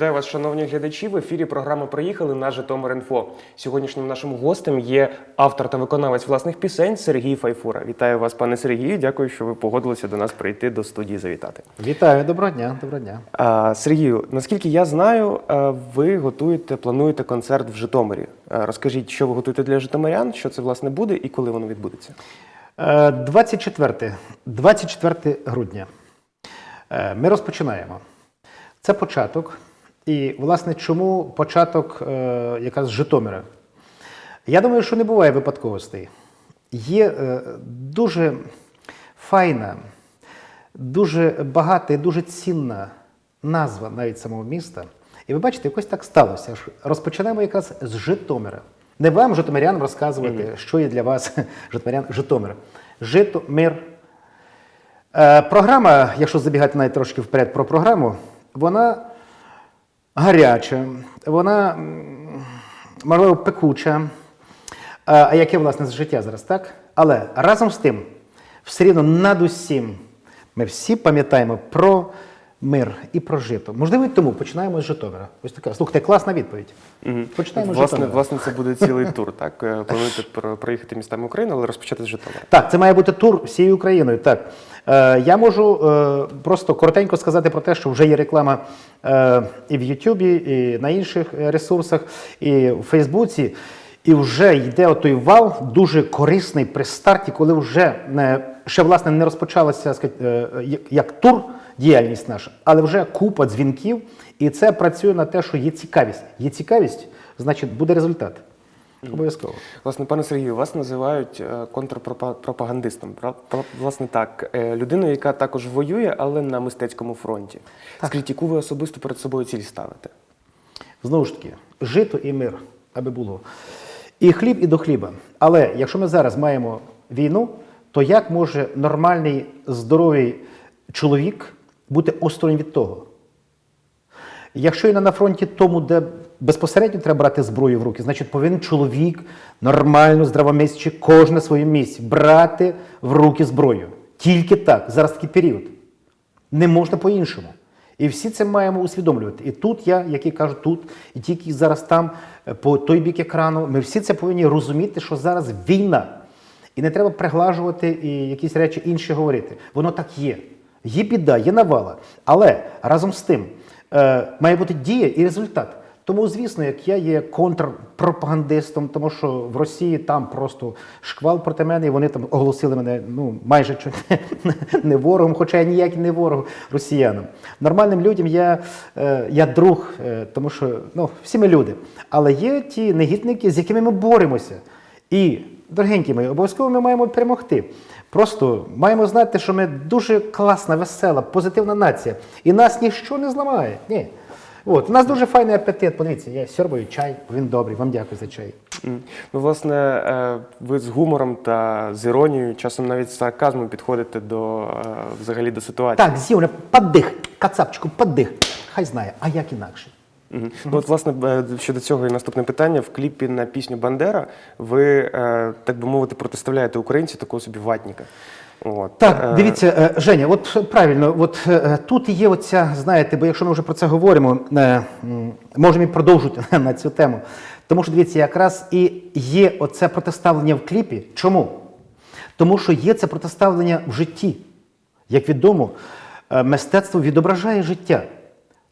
Вітаю вас, шановні глядачі. В ефірі програма Приїхали на Житомир Інфо. Сьогоднішнім нашим гостем є автор та виконавець власних пісень Сергій Файфура. Вітаю вас, пане Сергію. Дякую, що ви погодилися до нас прийти до студії завітати. Вітаю, доброго дня, доброго дня. А, Сергію, наскільки я знаю, ви готуєте, плануєте концерт в Житомирі. Розкажіть, що ви готуєте для житомирян, що це власне буде і коли воно відбудеться. Е, 24, 24 грудня. Е, Ми розпочинаємо. Це початок. І, власне, чому початок е, якраз з Житомира? Я думаю, що не буває випадковостей. Є е, дуже файна, дуже багата і дуже цінна назва навіть самого міста. І ви бачите, якось так сталося. Розпочинаємо якраз з Житомира. Не вам, житомирянам, розказувати, що є для вас житомирян Житомир. Житомир. Е, програма, якщо забігати навіть трошки вперед про програму, вона гаряча, вона, можливо, пекуча. А яке, власне, життя зараз, так? Але разом з тим, все рівно над усім, ми всі пам'ятаємо про мир і про жито. Можливо, тому починаємо з Житомира. Ось така. Слухайте, класна відповідь. Починаємо з Власне, Житомира. власне, це буде цілий тур. Так Е, плануєте про- проїхати містами України, але розпочати з Житомира. Так, це має бути тур всією Україною. Так. Е, я можу е, просто коротенько сказати про те, що вже є реклама е, і в Ютубі, і на інших е, ресурсах, і в Фейсбуці. І вже йде отой вал дуже корисний при старті, коли вже не, ще власне не розпочалася е, як, тур діяльність наша, але вже купа дзвінків, і це працює на те, що є цікавість. Є цікавість, значить буде результат. Обов'язково. Власне, пане Сергію, вас називають е, контрпропагандистом. Власне так, Е, людиною, яка також воює, але на мистецькому фронті. Скажіть, яку ви особисто перед собою ціль ставите? Знову ж таки, жито і мир, аби було. І хліб, і до хліба. Але якщо ми зараз маємо війну, то як може нормальний, здоровий чоловік бути осторонь від того? Якщо він на фронті тому, де безпосередньо треба брати зброю в руки, значить повинен чоловік нормально, здравомисячи, кожен на своєму місці брати в руки зброю. Тільки так. Зараз такий період. Не можна по-іншому. І всі це маємо усвідомлювати. І тут я, які кажу, тут, і ті, які зараз там, по той бік екрану, ми всі це повинні розуміти, що зараз війна. І не треба приглажувати і якісь речі інші говорити. Воно так є. Є біда, є навала. Але разом з тим е, має бути дія і результат. Тому, звісно, як я є контрпропагандистом, тому що в Росії там просто шквал проти мене, і вони там оголосили мене ну майже не, ворогом, хоча я ніякий не ворог росіянам. Нормальним людям я, е, я друг, е, тому що ну, всі ми люди. Але є ті негідники, з якими ми боремося. І, дорогенькі мої, обов'язково ми маємо перемогти. Просто маємо знати, що ми дуже класна, весела, позитивна нація. І нас ніщо не зламає. Ні. От, у нас дуже файний апетит. Подивіться, я сьорбаю чай, він добрий. Вам дякую за чай. Ну, власне, е, ви з гумором та з іронією, часом навіть з сарказмом підходите до е, взагалі до ситуації. Так, з'їв, подих, кацапчику, подих. Хай знає, а як інакше? Мгм. Ну, от, власне, е, щодо цього і наступне питання. В кліпі на пісню Бандера ви, е, так би мовити, протиставляєте українцю такого собі ватніка. От. Так, Е, дивіться, Женя, от правильно, от тут є оця, знаєте, бо якщо ми вже про це говоримо, можемо і продовжити на цю тему. Тому що дивіться, якраз і є оце протиставлення в кліпі. Чому? Тому що є це протиставлення в житті. Як відомо, мистецтво відображає життя.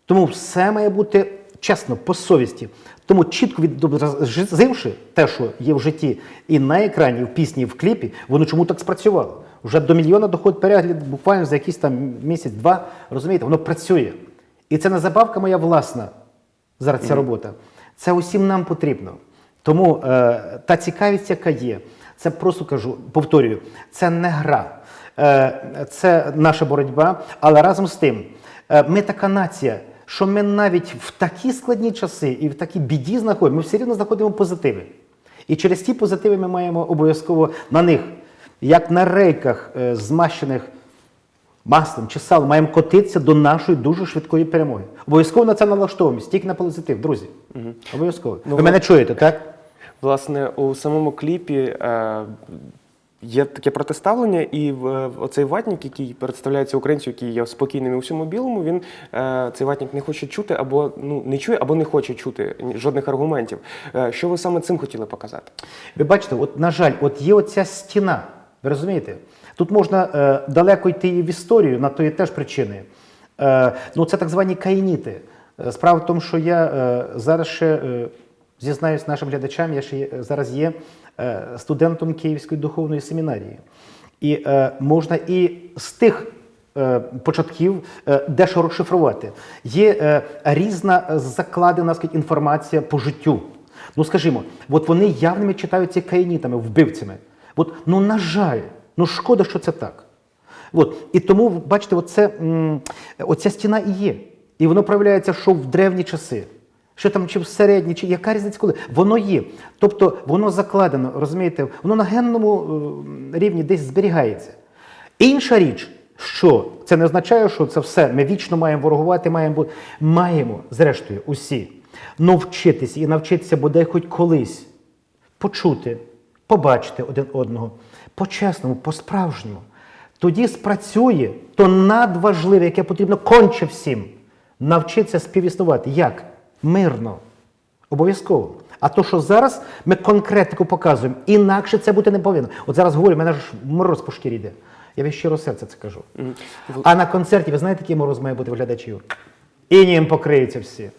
Тому все має бути чесно, по совісті. Тому чітко відобразивши те, що є в житті, і на екрані, і в пісні, і в кліпі, воно чому так спрацювало? Вже до мільйона доходить перегляд буквально за якийсь там місяць-два. Розумієте, воно працює. І це не забавка моя власна зараз ця робота. Це усім нам потрібно. Тому е, та цікавість, яка є, це просто кажу, повторюю, це не гра, е, це наша боротьба, але разом з тим, е, ми така нація, що ми навіть в такі складні часи і в такій біді знаходимо, ми все рівно знаходимо позитиви. І через ті позитиви ми маємо обов'язково на них, як на рейках, е, змащених маслом чи салом, маємо котитися до нашої дуже швидкої перемоги. Обов'язково на це налаштовуємося, тільки на позитив, друзі. Обов'язково. Ну, Ви мене чуєте, так? Власне, у самому кліпі е, Є таке протиставлення, і в оцей ватник, який представляється українцю, який є спокійним у всьому білому, він е, цей ватник не хоче чути або ну не чує, або не хоче чути жодних аргументів. Е, Що ви саме цим хотіли показати? Ви бачите, от, на жаль, от є оця стіна. Ви розумієте? Тут можна е, далеко йти і в історію, на то є теж причини. Е, ну, це так звані каїніти. Е, Справа в тому, що я е, зараз ще е, зізнаюсь нашим глядачам, я ще є- зараз є е, студентом Київської духовної семінарії. І е, можна і з тих е, початків е, дещо розшифрувати. Є е, різна е, закладена сказать, інформація по життю. Ну скажімо, от вони явними читаються каїнітами, вбивцями. От, ну на жаль, ну шкода, що це так. От. І тому, бачите, оце, оця стіна і є. І воно проявляється, що в древні часи. Що там, чи в середні, чи яка різниця коли? Воно є. Тобто воно закладено, розумієте, воно на генному е, рівні десь зберігається. Інша річ, що це не означає, що це все. Ми вічно маємо ворогувати, маємо. Маємо, зрештою, усі навчитися і навчитися бодай хоч колись почути, побачити один одного по-чесному, по-справжньому. Тоді спрацює то надважливе, яке потрібно конче всім. Навчитися співіснувати. Як? Мирно. Обов'язково. А то, що зараз ми конкретику показуємо, інакше це бути не повинно. От зараз говорю, мене ж мороз по шкірі йде. Я від щиро серця це кажу. А на концерті, ви знаєте, який мороз має бути в глядачів? Інієм покриються всі.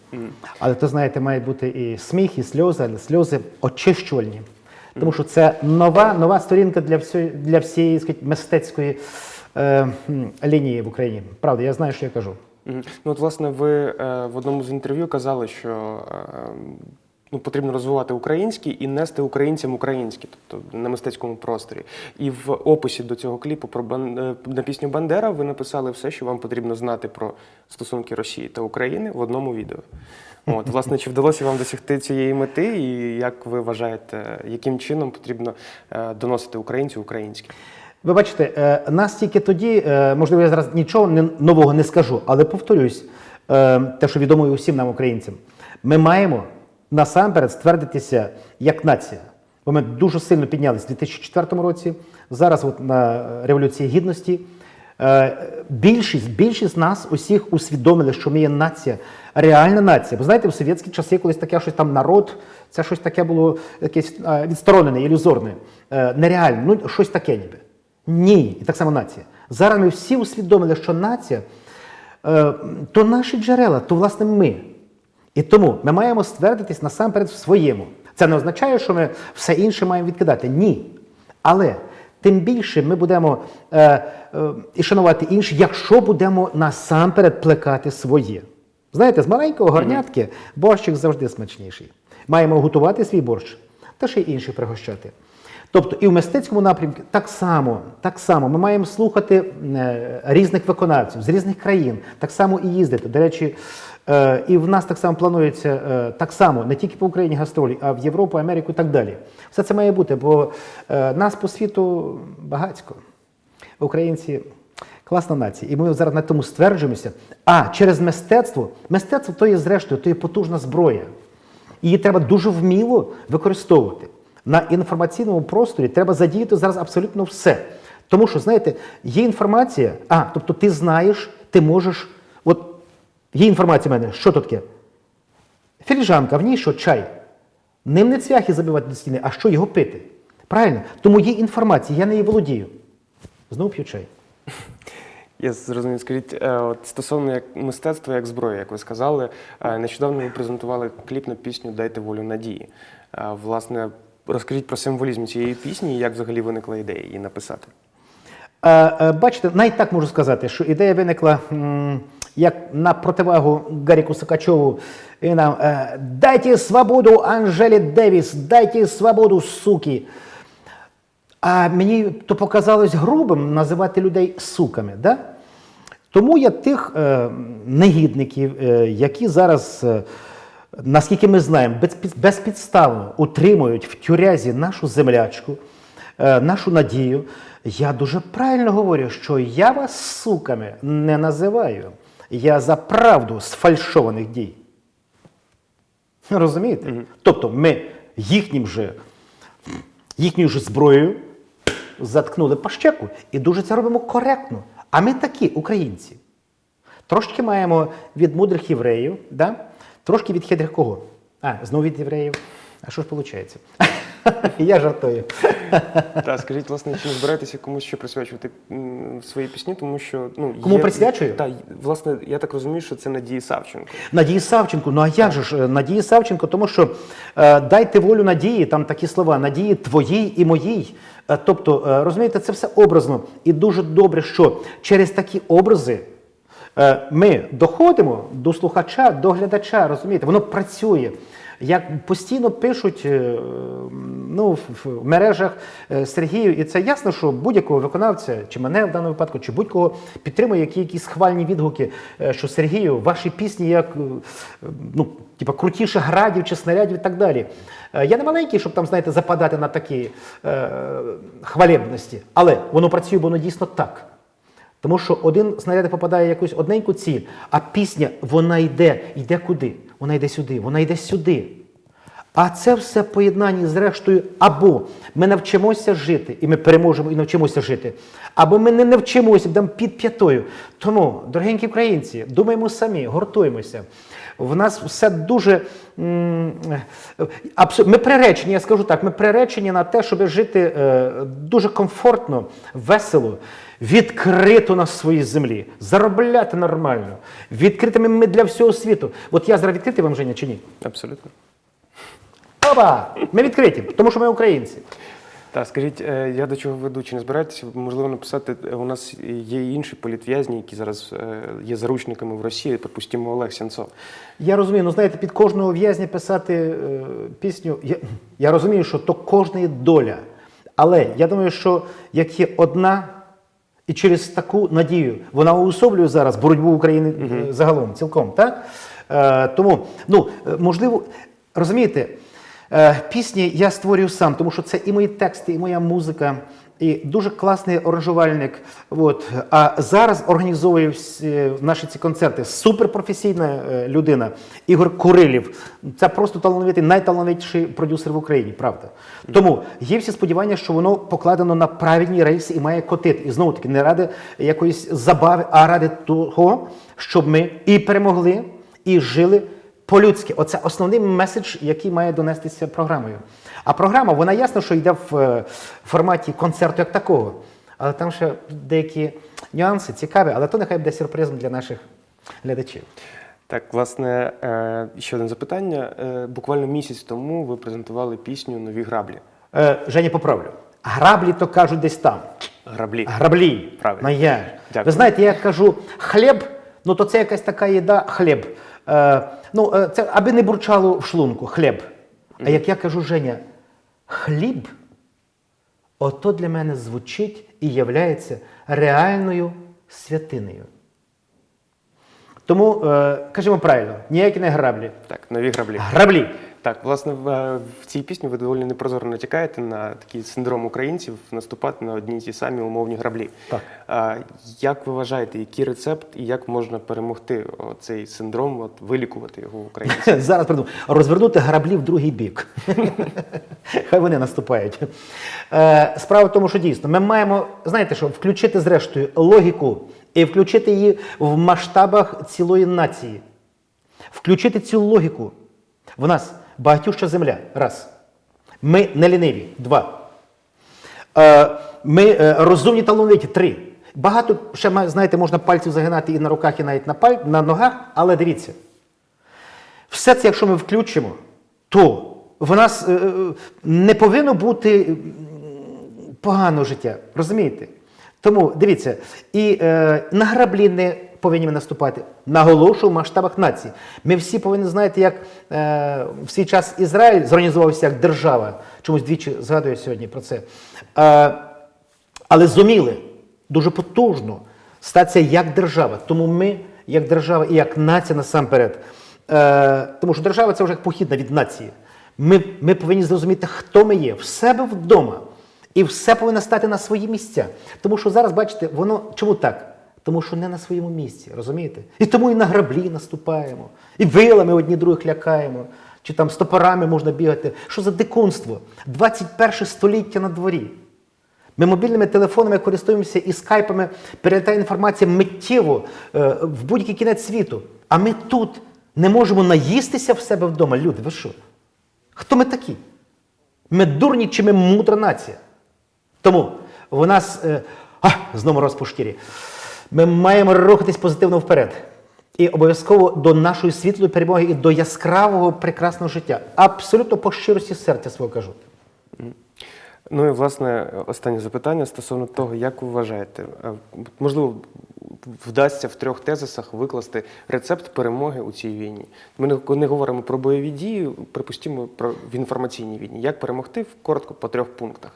Але то, знаєте, має бути і сміх, і сльози, але сльози очищувальні. Тому що це нова, нова сторінка для всієї, для всієї сказать, мистецької е, лінії в Україні. Правда, я знаю, що я кажу. Ну, от, власне, ви е, в одному з інтерв'ю казали, що е, ну, потрібно розвивати український і нести українцям українське, тобто на мистецькому просторі. І в описі до цього кліпу про Бан- е, на пісню Бандера ви написали все, що вам потрібно знати про стосунки Росії та України в одному відео. От, власне, чи вдалося вам досягти цієї мети, і як ви вважаєте, яким чином потрібно доносити українцю українське? Ви бачите, е, нас тільки тоді, е, можливо, я зараз нічого нового не скажу, але повторюсь, е, те, що відомо і усім нам, українцям, ми маємо насамперед ствердитися як нація. Бо ми дуже сильно піднялися в 2004 році, зараз от на Революції Гідності. Більшість, більшість нас усіх усвідомили, що ми є нація, реальна нація. Бо знаєте, в совєтські часи колись таке щось там народ, це щось таке було якесь відсторонене, ілюзорне, нереальне, ну щось таке ніби. Ні, і так само нація. Зараз ми всі усвідомили, що нація е, то наші джерела, то власне ми. І тому ми маємо ствердитись насамперед в своєму. Це не означає, що ми все інше маємо відкидати. Ні. Але тим більше ми будемо е, е, і шанувати інші, якщо будемо насамперед плекати своє. Знаєте, з маленького горнятки борщик завжди смачніший. Маємо готувати свій борщ, та ще й інших пригощати. Тобто і в мистецькому напрямку так само, так само ми маємо слухати е, різних виконавців з різних країн, так само і їздити. До речі, е, і в нас так само планується е, так само, не тільки по Україні гастролі, а в Європу, Америку і так далі. Все це має бути, бо нас по світу багатько. Українці класна нація. І ми зараз на тому стверджуємося. А через мистецтво, мистецтво то є зрештою, то є потужна зброя. Її треба дуже вміло використовувати. На інформаційному просторі треба задіяти зараз абсолютно все. Тому що, знаєте, є інформація, а, тобто ти знаєш, ти можеш. От є інформація в мене, що таке? Філіжанка, в ній що чай. Ним не цвяхи забивати до стіни, а що його пити. Правильно? Тому є інформація, я нею володію. Знову п'ю чай. Я зрозумів. Скажіть, е, от стосовно як мистецтва як зброї, як ви сказали, е, нещодавно ви презентували кліп на пісню Дайте волю надії. Е, Власне, розкажіть про символізм цієї пісні і як взагалі виникла ідея її написати. Е, е, Бачите, навіть так можу сказати, що ідея виникла як на противагу Гаріку Сакачову. І нам е, дайте свободу Анжелі Девіс, дайте свободу суки. А мені то показалось грубим називати людей суками. Да? Тому я тих негідників, які зараз, наскільки ми знаємо, безпідставно утримують в тюрязі нашу землячку, е, нашу надію, я дуже правильно говорю, що я вас суками не називаю. Я за правду сфальшованих дій. Розумієте? Тобто ми їхнім же, їхньою ж зброєю заткнули пащеку і дуже це робимо коректно. А ми такі, українці. Трошки маємо від мудрих євреїв, да? Трошки від хитрих кого? А, знову від євреїв. А що ж виходить? Я жартую. Та скажіть, власне, чи не збираєтеся комусь ще присвячувати м, свої пісні, тому що ну Кому присвячую? Та власне, я так розумію, що це Надії Савченко. Надії Савченко, ну а як же ж е, Надії Савченко, тому що е, дайте волю надії, там такі слова, надії твоїй і моїй. Е, тобто, е, розумієте, це все образно. І дуже добре, що через такі образи ми доходимо до слухача, до глядача, розумієте, воно працює. Як постійно пишуть е, ну, в- мережах е, Сергію, і це ясно, що будь-якого виконавця, чи мене в даному випадку, чи будь-кого підтримує які, якісь хвальні відгуки, е, що Сергію, ваші пісні як е, ну, типа, крутіше градів чи снарядів і так далі. Е, Я не маленький, щоб там, знаєте, западати на такі е, хвалебності, але воно працює, бо воно дійсно так. Тому що один снаряд попадає в якусь одненьку ціль, а пісня вона йде, йде куди? Вона йде сюди, вона йде сюди. А це все поєднання зрештою, або ми навчимося жити, і ми переможемо і навчимося жити, або ми не навчимося, дам під п'ятою. Тому, дорогенькі українці, думаємо самі, гуртуємося. В нас все дуже ми приречені, я скажу так, ми приречені на те, щоб жити е, дуже комфортно, весело, відкрито на своїй землі, заробляти нормально, відкритими ми для всього світу. От я зараз відкритий вам, Женя, чи ні? Абсолютно. Опа! Ми відкриті, тому що ми українці. Так, скажіть, е, я до чого веду, чи не збираєтеся, можливо, написати, е, у нас є інші політв'язні, які зараз е, є заручниками в Росії, припустимо, Олег Сенцов. Я розумію, ну знаєте, під кожного в'язня писати е, пісню. Я, я розумію, що то кожної доля. Але я думаю, що як є одна, і через таку надію вона уособлює зараз боротьбу України е, загалом, цілком. Так? Е, тому, ну, можливо, розумієте, пісні я створюю сам, тому що це і мої тексти, і моя музика. І дуже класний оранжувальник. От. А зараз організовує наші ці концерти суперпрофесійна е, людина Ігор Курилів. Це просто талановитий, найталановитіший продюсер в Україні, правда. Тому є всі сподівання, що воно покладено на правильні рейси і має котити. І знову таки, не ради якоїсь забави, а ради того, щоб ми і перемогли, і жили по-людськи. Оце основний меседж, який має донестися програмою. А програма, вона ясно, що йде в е, форматі концерту як такого. Але там ще деякі нюанси цікаві, але то нехай буде сюрпризом для наших глядачів. Так, власне, е, ще одне запитання. Е, Буквально місяць тому ви презентували пісню Нові граблі. Женя, поправлю. Граблі то кажуть десь там. Граблі. Граблі. Правильно. Ну, я. Дякую. Ви знаєте, я кажу хліб, ну то це якась така їда, хліб. Е, ну, е, це аби не бурчало в шлунку, хліб. А як я кажу, Женя, хліб, ото для мене звучить і являється реальною святинею. Тому е, кажімо правильно, ніякі не граблі. Так, нові граблі. Граблі. Так, власне, в, цій пісні ви доволі непрозоро натякаєте на такий синдром українців наступати на одні й ті самі умовні граблі. Так. Як ви вважаєте, який рецепт і як можна перемогти цей синдром, от, вилікувати його в Україні? Зараз придумав. Розвернути граблі в другий бік. Хай вони наступають. Е, Справа в тому, що дійсно ми маємо, знаєте що, включити зрештою логіку і включити її в масштабах цілої нації. Включити цю логіку. В нас багатюща земля. Раз. Ми не ліниві. Два. Е, Ми е, розумні талановиті. Три. Багато ще знаєте, можна пальців загинати і на руках, і навіть на, паль... на ногах, але дивіться. Все це, якщо ми включимо, то в нас е, не повинно бути м, поганого життя. Розумієте? Тому дивіться, і е, на граблі не повинні ми наступати. Наголошую в масштабах нації. Ми всі повинні знати, як е, в свій час Ізраїль зорганізувався як держава. Чомусь двічі згадую сьогодні про це. Е, але зуміли дуже потужно статися як держава. Тому ми, як держава і як нація насамперед. Е, тому що держава це вже як похідна від нації. Ми, ми повинні зрозуміти, хто ми є в себе вдома. І все повинно стати на свої місця. Тому що зараз, бачите, воно чому так? Тому що не на своєму місці, розумієте? І тому і на граблі наступаємо, і вилами одні других лякаємо, чи там стопорами можна бігати. Що за дикунство? 21 століття на дворі. Ми мобільними телефонами користуємося і скайпами, перелітає інформація миттєво е, в будь-який кінець світу. А ми тут не можемо наїстися в себе вдома. Люди, ви що? Хто ми такі? Ми дурні чи ми мудра нація? Тому в нас е, а, знову раз по шкірі. Ми маємо рухатись позитивно вперед. І обов'язково до нашої світлої перемоги і до яскравого прекрасного життя. Абсолютно по щирості серця свого кажу. Ну і власне останнє запитання стосовно того, як ви вважаєте, е, можливо, вдасться в трьох тезисах викласти рецепт перемоги у цій війні. Ми не, говоримо про бойові дії, припустимо про в інформаційній війні. Як перемогти коротко по трьох пунктах?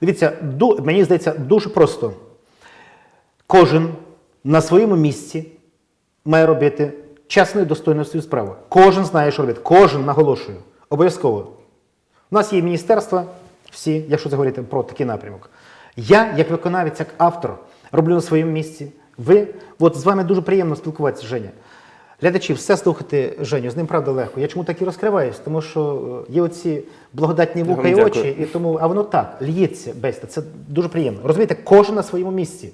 Дивіться, ду- мені здається, дуже просто. Кожен на своєму місці має робити чесно і достойно свою справу. Кожен знає, що робити. Кожен наголошую. Обов'язково. У нас є міністерства, всі, якщо заговорити про такий напрямок. Я, як виконавець, як автор, роблю на своєму місці. Ви, от з вами дуже приємно спілкуватися, Женя. Глядачі, все слухати Женю, з ним правда легко. Я чому так і розкриваюсь? Тому що є оці благодатні вуха і очі, і тому, а воно так, л'ється бесіда. Це дуже приємно. Розумієте, кожен на своєму місці.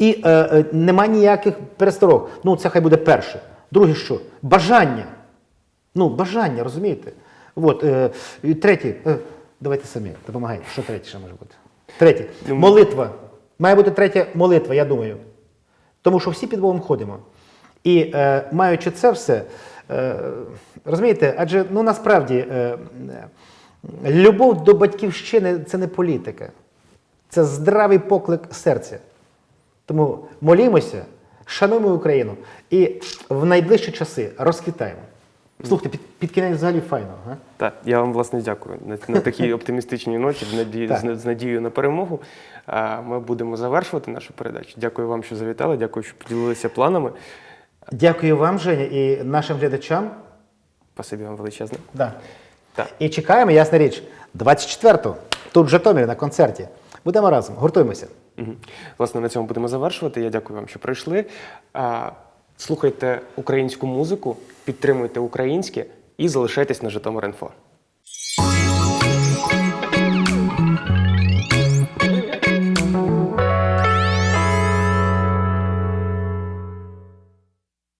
І е, е, нема ніяких пересторог. Ну, це хай буде перше. Друге, що? Бажання. Ну, бажання, розумієте? От, е, і третє, е, давайте самі, допомагайте. Що третє ще може бути? Третє. Ну, Молитва. Має бути третя молитва, я думаю. Тому що всі під Богом ходимо. І е, маючи це все, е, розумієте, адже ну, насправді е, е, любов до батьківщини це не політика, це здравий поклик серця. Тому молімося, шануємо Україну і в найближчі часи розквітаємо. Слухайте, під, під кінець взагалі файно. Га? Так, я вам власне дякую на, на такій оптимістичній ноті, в наді- з, з надією на перемогу. А, Ми будемо завершувати нашу передачу. Дякую вам, що завітали. Дякую, що поділилися планами. Дякую вам, Женя, і нашим глядачам. Спасибі вам величезне. Да. Так. І чекаємо, ясна річ, 24-го, тут в Житомирі на концерті. Будемо разом, гуртуємося. Угу. Власне, на цьому будемо завершувати. Я дякую вам, що прийшли. Слухайте українську музику, підтримуйте українське і залишайтесь на Житомир.Інфо.